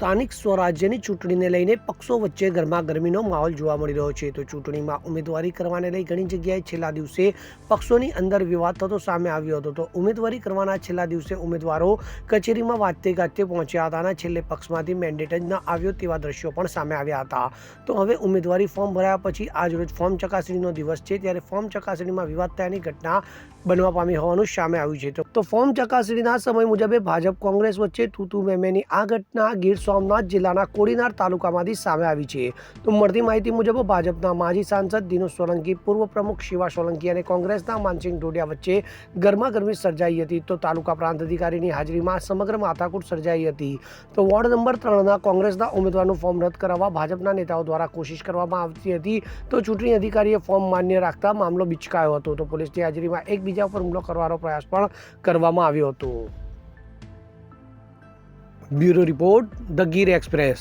સ્થાનિક સ્વરાજ્યની ચૂંટણીને લઈને પક્ષો વચ્ચે ગરમાગરમીનો માહોલ જોવા મળી રહ્યો છે. તો ચૂંટણીમાં ઉમેદવારી કરવાને લઈ ઘણી જગ્યાએ છેલ્લા દિવસે પક્ષોની અંદર વિવાદ થતો સામે આવ્યો હતો. તો ઉમેદવારી કરવાના છેલ્લા દિવસે ઉમેદવારો કચેરીમાં વાતે ગાતે પહોંચ્યા હતા અને છેલ્લે પક્ષમાંથી મેન્ડેટ જ ન આવ્યો તેવા દ્રશ્યો પણ સામે આવ્યા હતા. તો હવે ઉમેદવારી ફોર્મ ભર્યા પછી આજરોજ ફોર્મ ચકાસણીનો દિવસ છે. ત્યારે ફોર્મ ચકાસણીમાં વિવાદ થયાની ઘટના બનવા પામી હોવાનું સામે આવ્યું છે. તો- ફોર્મ ચકાસણીના સમય મુજબે ભાજપ કોંગ્રેસ વચ્ચે તૂતુ મેમેની આ ઘટના ગીર સોમનાથ જિલ્લાના કોડીનાર તાલુકામાંથી સામે આવી છે. તો મળતી માહિતી મુજબ ભાજપના માજી સાંસદ દિનેશ સોલંકી, પૂર્વ પ્રમુખ શિવા સોલંકી અને કોંગ્રેસના માનસિંહ ઢોડિયા વચ્ચે ગરમાગરમી સર્જાઈ હતી. તો તાલુકા પ્રાંત અધિકારીની હાજરીમાં સમગ્ર માથાકૂટ સર્જાઈ હતી. તો વોર્ડ નંબર ત્રણના કોંગ્રેસના ઉમેદવારનું ફોર્મ રદ કરાવવા ભાજપના નેતાઓ દ્વારા કોશિશ કરવામાં આવતી હતી. તો ચૂંટણી અધિકારીએ ફોર્મ માન્ય રાખતા મામલો બિચકાયો હતો. તો પોલીસની હાજરીમાં એકબીજા પર હુમલો કરવાનો પ્રયાસ પણ કરવામાં આવ્યો હતો. Bureau report the Gir express.